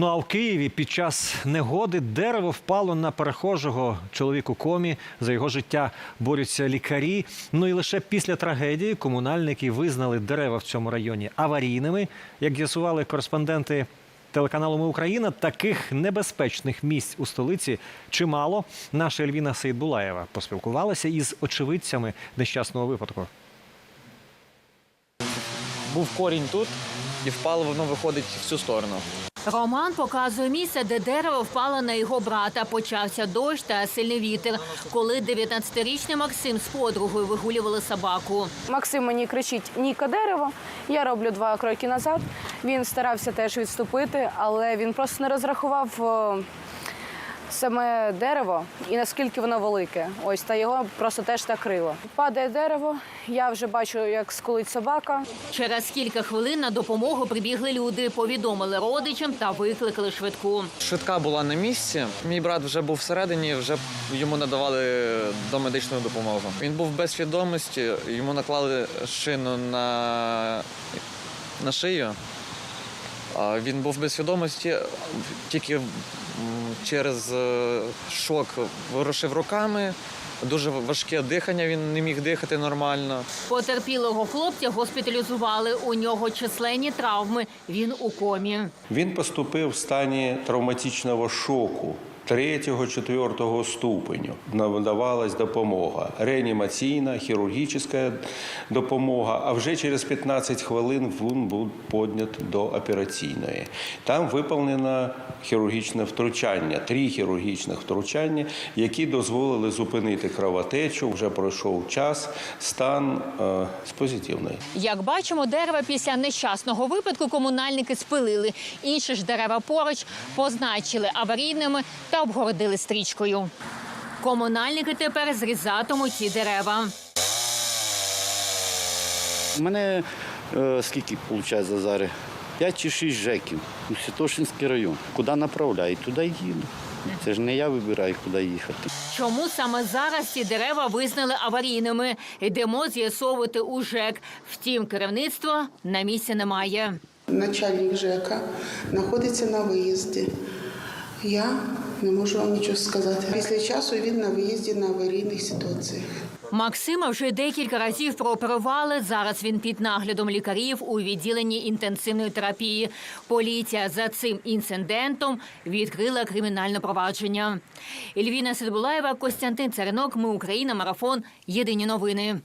Ну а в Києві під час негоди дерево впало на перехожого чоловіку комі. За його життя борються лікарі. Ну і лише після трагедії комунальники визнали дерева в цьому районі аварійними. Як з'ясували кореспонденти телеканалу Ми Україна, таких небезпечних місць у столиці чимало. Наша Ельвіна Сейдбулаєва поспілкувалася із очевидцями нещасного випадку. був корінь тут, і впало воно виходить в цю сторону. Роман показує місце, де дерево впало на його брата. Почався дощ та сильний вітер, коли 19-річний Максим з подругою вигулювали собаку. Максим мені кричить Ніка дерево. Я роблю два кроки назад. Він старався теж відступити, але він просто не розрахував о, саме дерево і наскільки воно велике. Ось та його просто теж так крило. Падає дерево. Я вже бачу, як скулить собака. Через кілька хвилин на допомогу прибігли люди, повідомили родичам та викликали швидку. Швидка була на місці. Мій брат вже був всередині, вже йому надавали домедичну допомогу. Він був без свідомості, йому наклали шину на, на шию. Він був без свідомості, тільки через е, шок вирушив руками. Дуже важке дихання, він не міг дихати нормально. Потерпілого хлопця госпіталізували. У нього численні травми. Він у комі. Він поступив в стані травматичного шоку. Третього, четвертого ступеню надавалась допомога. Реанімаційна, хірургічна допомога. А вже через 15 хвилин він був піднят до операційної. Там виповнено хірургічне втручання, три хірургічних втручання, які дозволили зупинити кровотечу. Вже пройшов час, стан е, позитивний. Як бачимо, дерева після нещасного випадку комунальники спилили. Інші ж дерева поруч позначили аварійними та обгородили стрічкою. Комунальники тепер зрізатимуть ці дерева. У мене е, скільки виходить за зараз? П'ять чи шість жеків у Святошинський район. Куди направляють, туди й їду. Це ж не я вибираю, куди їхати. Чому саме зараз ці дерева визнали аварійними? Йдемо з'ясовувати у ЖЕК. Втім, керівництва на місці немає. Начальник ЖЕКа знаходиться на виїзді. Я не можу вам нічого сказати. Після часу він на виїзді на аварійних ситуаціях. Максима вже декілька разів прооперували. Зараз він під наглядом лікарів у відділенні інтенсивної терапії. Поліція за цим інцидентом відкрила кримінальне провадження. Ельвіна Сидбулаєва, Костянтин Царинок. Ми Україна. Марафон. Єдині новини.